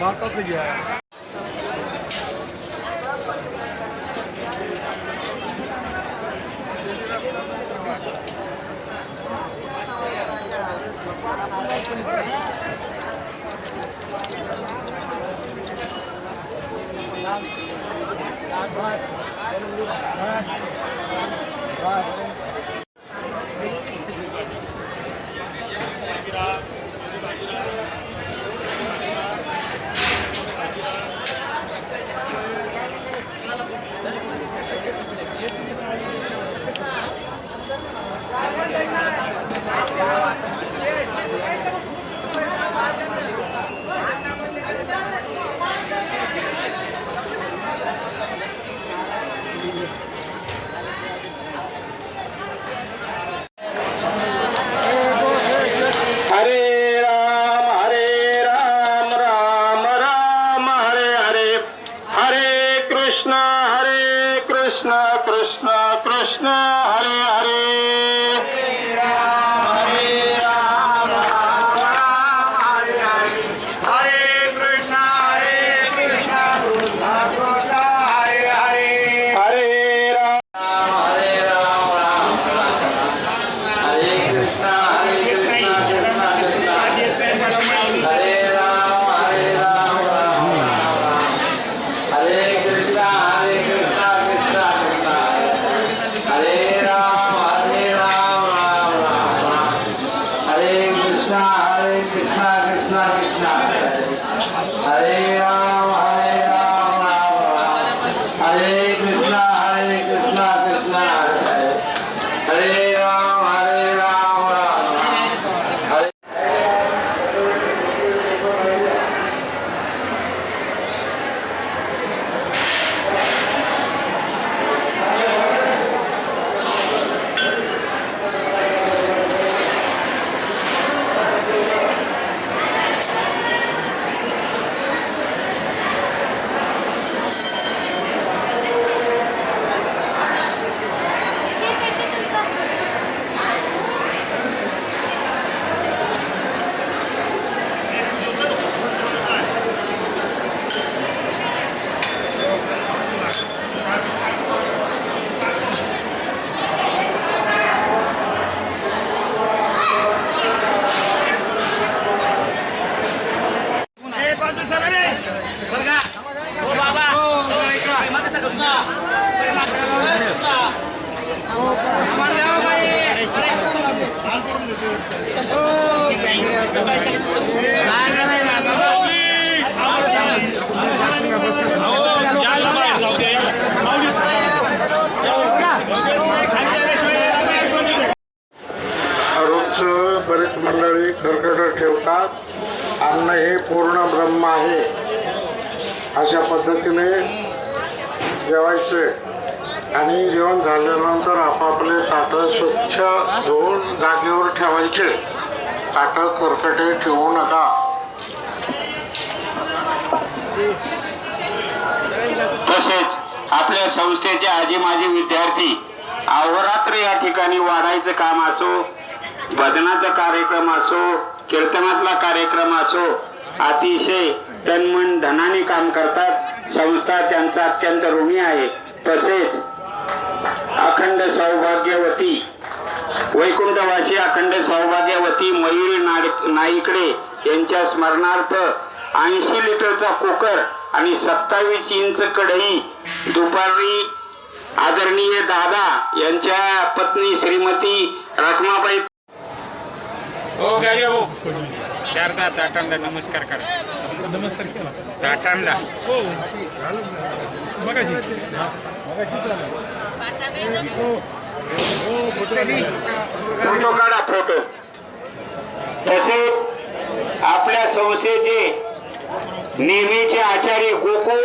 Bakal saja. Krishna Hare Hare. Hare Krishna. बरेच मंडळी कर्कट ठेवतात. अन्न हे पूर्ण ब्रह्म आहे. अशा पद्धतीने जेवायचे. आणि जेवण झाल्यानंतर आपापले ताटं स्वच्छ धुवून जागेवर ठेवायचे. ताटं करकटे ठेवू नका. तसेच आपल्या संस्थेचे आजी माजी विद्यार्थी अहोरात्र या ठिकाणी वाढायचं काम असो भजनाचा कार्यक्रम असो कीर्तनातला कार्यक्रम असो अतिशय तन्मन धनाने काम करतात. संस्था त्यांचा अत्यंत ऋणी आहे. तसेच अखंड सौभाग्यवती. वैकुंठवासी अखंड सौभाग्यवती मयूरी नाईकडे यांच्या स्मरणार्थ ऐंशी लिटरचा कुकर आणि सत्तावीस इंच कढई दुपारी आदरणीय दादा यांच्या पत्नी श्रीमती रखमाबाई हो गाडी हो. शारदा ताटांना नमस्कार करा. नमस्कार केला. ताटांना हो. मगाशी फोटो काढा फोटो. तसेच आपल्या संस्थेचे नेहमीचे आचार्य गोकुळ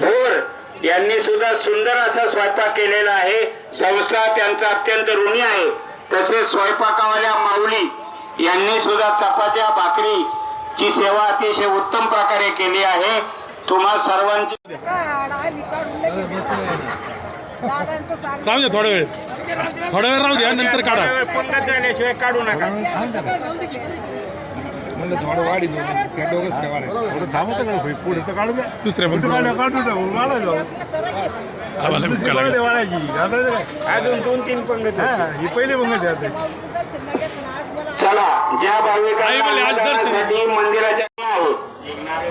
भोर यांनी सुद्धा सुंदर असा स्वयंपाक केलेला आहे. संस्था त्यांचा अत्यंत ऋणी आहे. तसेच स्वयंपाकावाल्या माऊली यांनी सुद्धा चपात्या भाकरी ची सेवा अतिशय उत्तम प्रकारे केली आहे. तुम्हा सर्वांची राहू दे थोडा वेळ थोडा वेळ राहू द्या नंतर काढा पंगत झाल्याशिवाय काढू नका म्हणलं थोडं वाढी देऊ डोकंच काय वाढायचं थोडं थांबतं का? पुढे तर काढू द्या दुसऱ्या पुढे काढू काढू द्या आम्हाला भुका. वाढायची आता? अजून दोन तीन पंगत. हा, ही पहिली मग द्या चला ज्या आई म्हणले, आज दर्शन. मंदिराच्या आहे